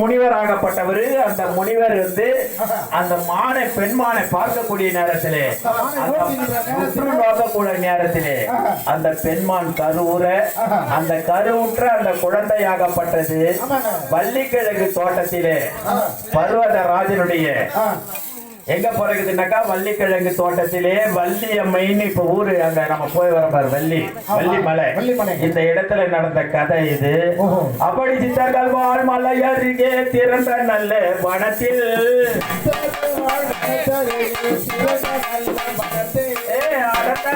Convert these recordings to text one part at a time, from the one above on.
முனிவராகப்பட்டவர். அந்த முனிவர் வந்து அந்த மானை பெண்மானை பார்க்கக்கூடிய நேரத்திலே உற்று நோக்கக்கூடிய நேரத்திலே அந்த பெண்மான் கருவுற அந்த கருவுற்ற அந்த குழந்தையாகப்பட்டது. வள்ளிக்கிழங்கு தோட்டத்திலே பர்வத ராஜனுடைய எங்க பிறகுதுனாக்கா வள்ளிக்கிழங்கு தோட்டத்திலே வள்ளி அம்மைன்னு இப்ப ஊரு அங்க நம்ம போய் வர பாரு வள்ளி. வள்ளி மலை. வள்ளிமலை. இந்த இடத்துல நடந்த கதை இது. அப்படி சித்தர்கள் வாழ் மலையருகே திறந்த நல்ல வனத்தில்.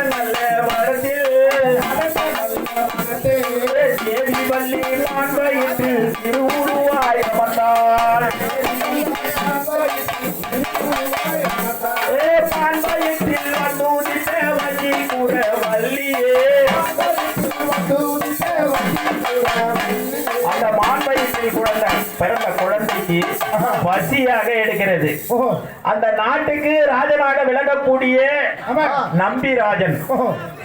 நல்ல வனத்தில். தேவி வள்ளி திருவுருவாய் வந்தார் மாண்பயிற்றில் குழந்தை பிறந்த குழந்தைக்கு பசியாக எடுக்கிறது. அந்த நாட்டுக்கு ராஜனாக விளங்கக்கூடிய நம்பிராஜன்.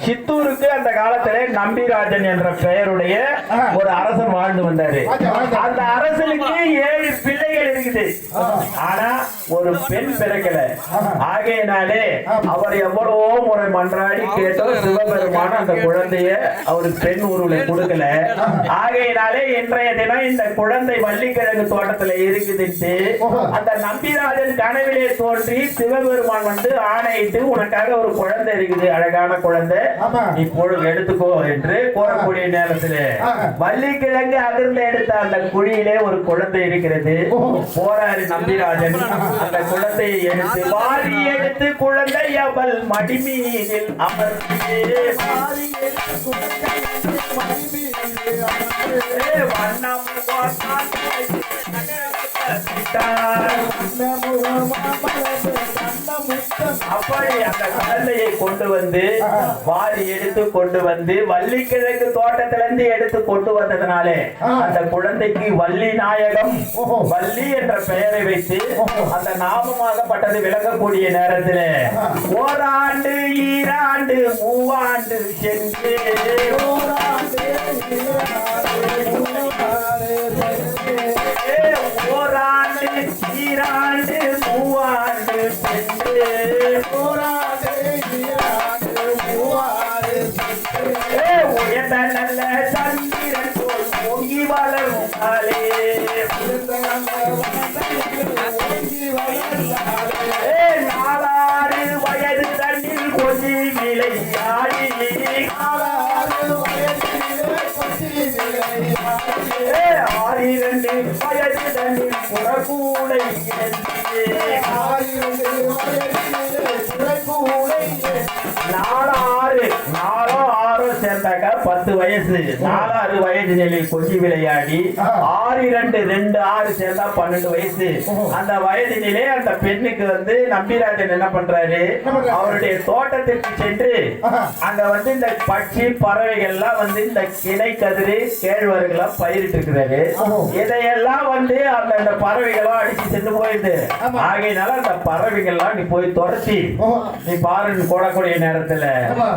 சித்தூருக்கு அந்த காலத்திலே நம்பிராஜன் என்ற பெயருடைய ஒரு அரசன் வாழ்ந்து வந்தாரு. அந்த அரசனுக்கு ஏழு பிள்ளைகள் இருக்குது ஆனா ஒரு பெண் பிறக்கல. ஆகையினாலே அவர் எவ்வளவோ முறை மன்றாடி கேட்டோம் சிவபெருமான அந்த குழந்தைய அவருக்கு பெண் உருளை கொடுக்கல. ஆகையினாலே இன்றைய தினம் இந்த குழந்தை வள்ளிக்கிழங்கு தோட்டத்துல இருக்குதுன்ட்டு அந்த நம்பிராஜன் கனவிலே தோன்றி சிவபெருமான் வந்து ஆணையிட்டு உனக்காக ஒரு குழந்தை இருக்குது அழகான குழந்தை. நீ பொழுது எடுத்துக்கோ என்று கூறக்கூடிய நேரத்திலே வள்ளிக்கிழங்கு அதிர்ந்து எடுத்த அந்த குழியிலே ஒரு குழந்தை இருக்கிறது. போராரி நம்பிராஜன் அந்த குழந்தையை எடுத்து வாரி எடுத்து குழந்தை அவள் மடிமீனில் அமர்ந்து வண்ணம் அப்படி அந்த குழந்தையை கொண்டு வந்து வாரி எடுத்து கொண்டு வந்து வள்ளிக்கிழங்கு தோட்டத்திலிருந்து எடுத்து கொண்டு வந்ததுனாலே அந்த குழந்தைக்கு வள்ளி நாயகம் வள்ளி என்ற பெயரை வைத்து அந்த நாமமாகப்பட்டது விளங்கக்கூடிய நேரத்தில். ஓராண்டு ஈராண்டு மூவாண்டு சென்று. ஓராண்டு ஈராண்டு நாலாறு வயது தண்ணில் கொஞ்சி விளையாடி. தண்ணில் புறக்கூடை நாலாறு நாலோ ஆறோ சேர்ந்தாக்க பத்து. வயசு நாலாறு வயது நிலையில் கொஞ்சி விளையாடி ஆறு இரண்டு ரெண்டு ஆறு சேர்ந்தா பன்னெண்டு வயசு. அந்த வயது நிலை அந்த பெண்ணுக்கு வந்து நம்பிராஜன் என்ன பண்றாரு? அவருடைய தோட்டத்திற்கு சென்று அங்க வந்து இந்த பட்சி பறவைகள் எல்லாம் வந்து இந்த கிளை கதிரு கேழ்வரகுலாம் பயிரிட்டு இருக்கிறாரு. இதையெல்லாம் வந்து அந்த அந்த பறவைகளும் அடிச்சு சென்று போயிடுது. ஆகையினால அந்த பறவைகள்லாம் நீ போய் துரத்தி நீ பாருன்னு போடக்கூடிய நேரத்துல.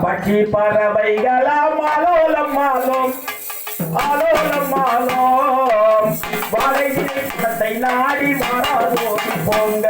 பட்சி பறவைகளாம் ஆலோலம் மாலோம் ஆலோலம் மாலோம் வாழை நிலத்தை நாடி மாறாதோ போங்க.